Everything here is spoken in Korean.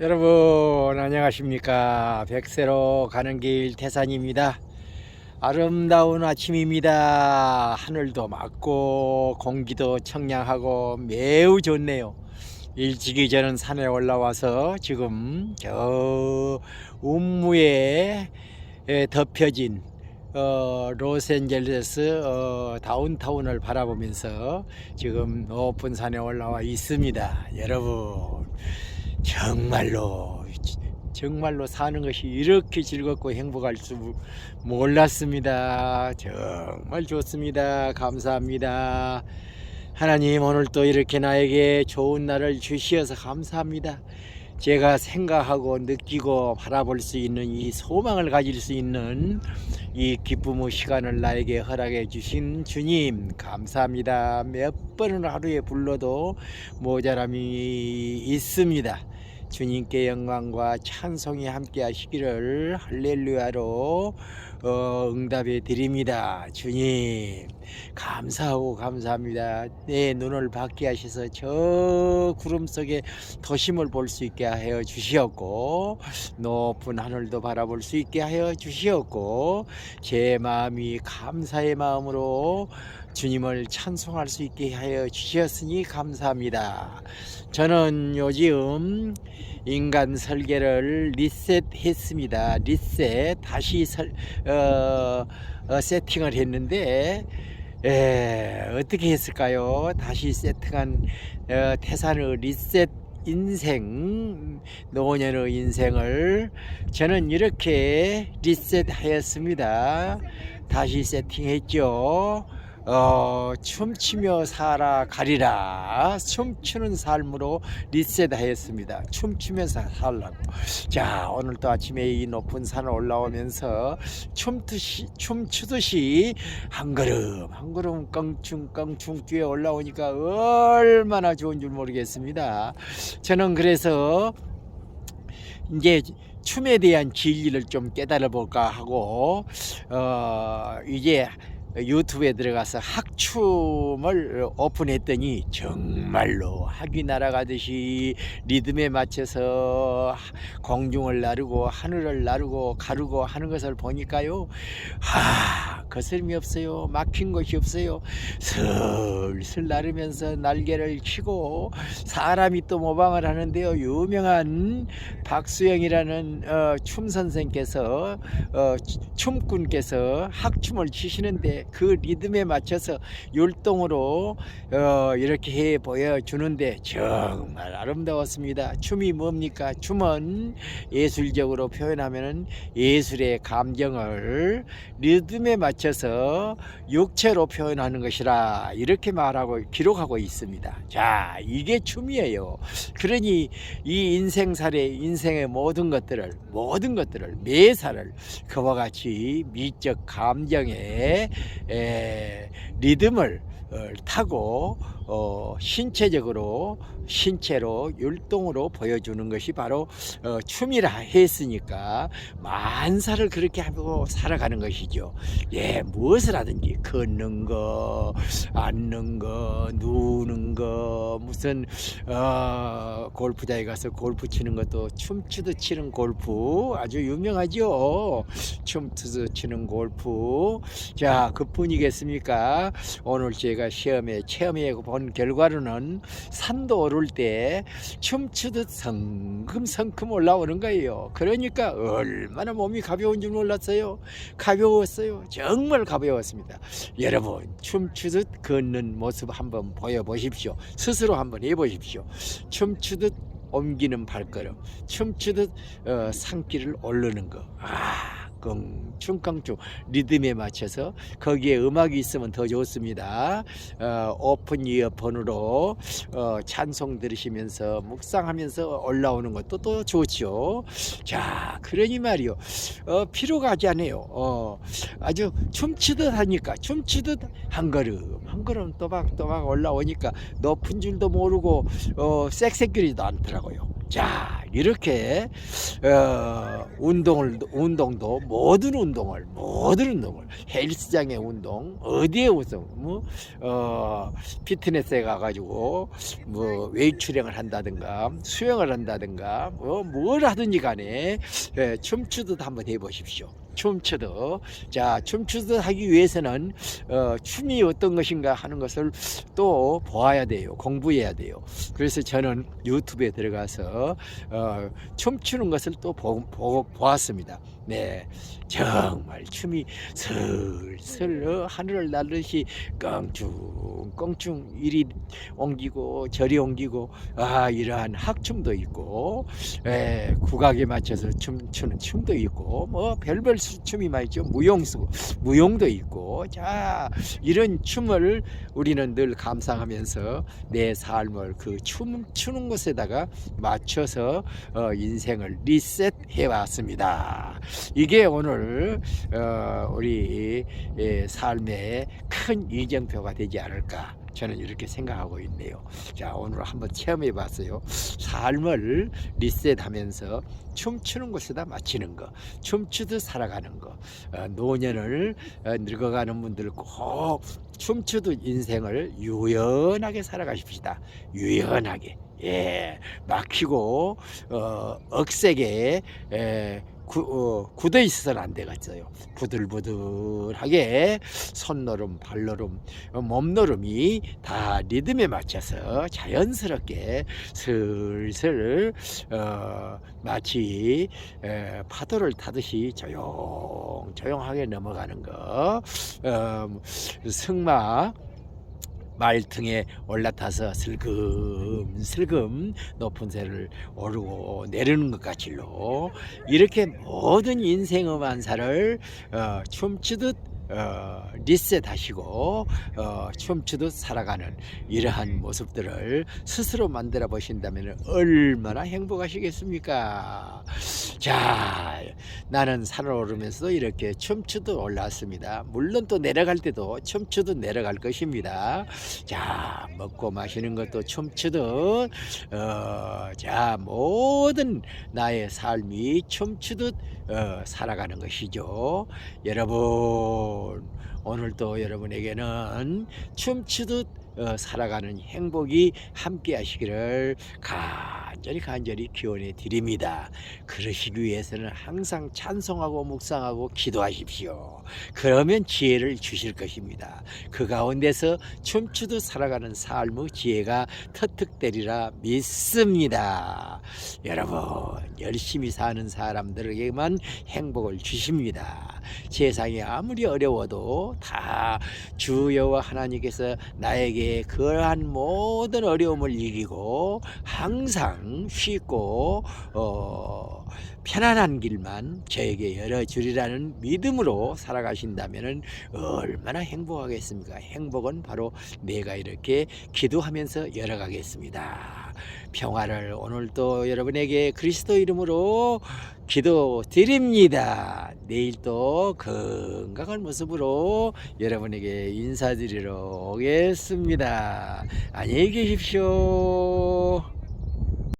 여러분 안녕하십니까? 백세로 가는 길 태산입니다. 아름다운 아침입니다. 하늘도 맑고 공기도 청량하고 매우 좋네요. 일찍이 저는 산에 올라와서 지금 저 운무에 에 덮여진 어, 로스앤젤레스 어, 다운타운을 바라보면서 지금 높은 산에 올라와 있습니다. 여러분 정말로 정말로 사는 것이 이렇게 즐겁고 행복할 줄 몰랐습니다. 정말 좋습니다. 감사합니다. 하나님 오늘 또 이렇게 나에게 좋은 날을 주시어서 감사합니다. 제가 생각하고 느끼고 바라볼 수 있는 이 소망을 가질 수 있는 이 기쁨의 시간을 나에게 허락해 주신 주님 감사합니다. 몇 번을 하루에 불러도 모자람이 있습니다. 주님께 영광과 찬송이 함께 하시기를 할렐루야로 어, 응답해 드립니다. 주님 감사하고 감사합니다. 내 눈을 밝게 하셔서 저 구름 속에 도심을 볼 수 있게 하여 주시었고 높은 하늘도 바라볼 수 있게 하여 주시었고 제 마음이 감사의 마음으로 주님을 찬송할 수 있게 하여 주셨으니 감사합니다. 저는 요즘 인간 설계를 리셋했습니다. 리셋 다시 설, 어, 어, 세팅을 했는데 에, 어떻게 했을까요? 다시 세팅한 어, 태산의 리셋 인생 노년의 인생을 저는 이렇게 리셋하였습니다. 다시 세팅했죠. 어, 춤추며 살아 가리라. 춤추는 삶으로 리셋하였습니다. 춤추면서 살라고. 자, 오늘 또 아침에 이 높은 산을 올라오면서 춤추듯이, 춤추듯이 한 걸음, 한 걸음 껑충껑충 뛰어 올라오니까 얼마나 좋은 줄 모르겠습니다. 저는 그래서 이제 춤에 대한 진리를 좀 깨달아 볼까 하고, 어, 이제 유튜브에 들어가서 학춤을 오픈했더니 정말로 학이 날아가듯이 리듬에 맞춰서 공중을 나르고 하늘을 나르고 가르고 하는 것을 보니까요. 하 거스름이 없어요 막힌 것이 없어요 슬슬 나르면서 날개를 치고 사람이 또 모방을 하는데요 유명한 박수영이라는 어, 춤 선생께서 어, 춤꾼께서 학춤을 치시는데 그 리듬에 맞춰서 율동으로 어, 이렇게 해 보여주는데 정말 아름다웠습니다. 춤이 뭡니까? 춤은 예술적으로 표현하면 예술의 감정을 리듬에 맞춰 서 육체로 표현하는 것이라 이렇게 말하고 기록하고 있습니다. 자, 이게 춤이에요. 그러니 이 인생살의 인생의 모든 것들을 모든 것들을 매사를 그와 같이 미적 감정에 에, 리듬을 어, 타고 어, 신체적으로 신체로 율동으로 보여주는 것이 바로 어, 춤이라 했으니까 만사를 그렇게 하고 살아가는 것이죠. 예, 무엇을 하든지 걷는 거, 앉는 거, 누는 거, 무슨 어, 골프장에 가서 골프 치는 것도 춤추듯 치는 골프 아주 유명하죠. 춤추듯 치는 골프. 자, 그뿐이겠습니까? 오늘 제가 시험에 체험해 본 결과로는 산도 오를 때 춤추듯 성큼성큼 올라오는 거예요. 그러니까 얼마나 몸이 가벼운 줄 몰랐어요. 가벼웠어요. 정말 가벼웠습니다. 여러분, 춤추듯 걷는 모습 한번 보여보십시오. 스스로 한번 해보십시오. 춤추듯 옮기는 발걸음, 춤추듯 어, 산길을 오르는 거. 아, 껑충껑충 리듬에 맞춰서 거기에 음악이 있으면 더 좋습니다. 어, 오픈 이어폰으로 어, 찬송 들으시면서 묵상하면서 올라오는 것도 또 좋죠. 자, 그러니 말이요. 어, 피로가 하지 않아요. 어, 아주 춤추듯 하니까 춤추듯 한 걸음 한 걸음 또박또박 올라오니까 높은 줄도 모르고 어, 쌕쌕거리지도 않더라고요. 자, 이렇게 어, 운동을 운동도 모든 운동을 모든 운동을 헬스장의 운동 어디에 운동 뭐 어, 피트니스에 가가지고 뭐 웨이트 출행을 한다든가 수영을 한다든가 뭐 뭘 하든지 간에 예, 춤추듯 한번 해보십시오. 춤추듯 자 춤추듯 하기 위해서는 어, 춤이 어떤 것인가 하는 것을 또 보아야 돼요. 공부해야 돼요. 그래서 저는 유튜브에 들어가서 어, 춤추는 것을 또 보, 보, 보았습니다 네 정말 춤이 슬슬 어, 하늘을 날듯이 껑충 껑충 이리 옮기고 저리 옮기고 아 이러한 학춤도 있고 예, 국악에 맞춰서 춤추는 춤도 있고 뭐 별별 수- 춤이 많이 있죠 무용수 무용도 있고 자 이런 춤을 우리는 늘 감상하면서 내 삶을 그 춤 추는 것에다가 맞춰서 어, 인생을 리셋해 왔습니다. 이게 오늘 어, 우리 예, 삶의 큰 이정표가 되지 않을까. 저는 이렇게 생각하고 있네요. 자, 오늘 한번 체험해 봤어요. 삶을 리셋하면서 춤추는 것에다 맞추는 거, 춤추듯 살아가는 거, 어, 노년을 어, 늙어가는 분들 꼭 춤추듯 인생을 유연하게 살아가십시다. 유연하게. 예, 막히고 어, 억세게 에, 구, 어, 굳어 있어서는 안 되겠어요. 부들부들하게 발노름, 어, 몸노름이 다 리듬에 맞춰서 자연스럽게 슬슬 어, 마치 에, 파도를 타듯이 조용 조용하게 넘어가는 거. 어, 승마 말등에 올라타서 슬금슬금 높은 새를 오르고 내리는 것 같이로 이렇게 모든 인생의 만사를 어, 춤추듯 어, 리셋하시고 어, 춤추듯 살아가는 이러한 모습들을 스스로 만들어 보신다면 얼마나 행복하시겠습니까? 자, 나는 산을 오르면서도 이렇게 춤추듯 올라왔습니다. 물론 또 내려갈 때도 춤추듯 내려갈 것입니다. 자, 먹고 마시는 것도 춤추듯, 어, 자, 모든 나의 삶이 춤추듯 어, 살아가는 것이죠. 여러분, 오늘도 여러분에게는 춤추듯 어, 살아가는 행복이 함께 하시기를 간절히 간절히 기원해 드립니다. 그러시기 위해서는 항상 찬송하고 묵상하고 기도하십시오. 그러면 지혜를 주실 것입니다. 그 가운데서 춤추듯 살아가는 삶의 지혜가 터득되리라 믿습니다. 여러분, 열심히 사는 사람들에게만 행복을 주십니다. 세상이 아무리 어려워도 다 주여와 하나님께서 나에게 그러한 모든 어려움을 이기고 항상 쉽고 어, 편안한 길만 저에게 열어주리라는 믿음으로 살아가신다면 얼마나 행복하겠습니까? 행복은 바로 내가 이렇게 기도하면서 열어가겠습니다. 평화를 오늘도 여러분에게 그리스도 이름으로 기도 드립니다. 내일 또 건강한 모습으로 여러분에게 인사드리러 오겠습니다. 안녕히 계십시오.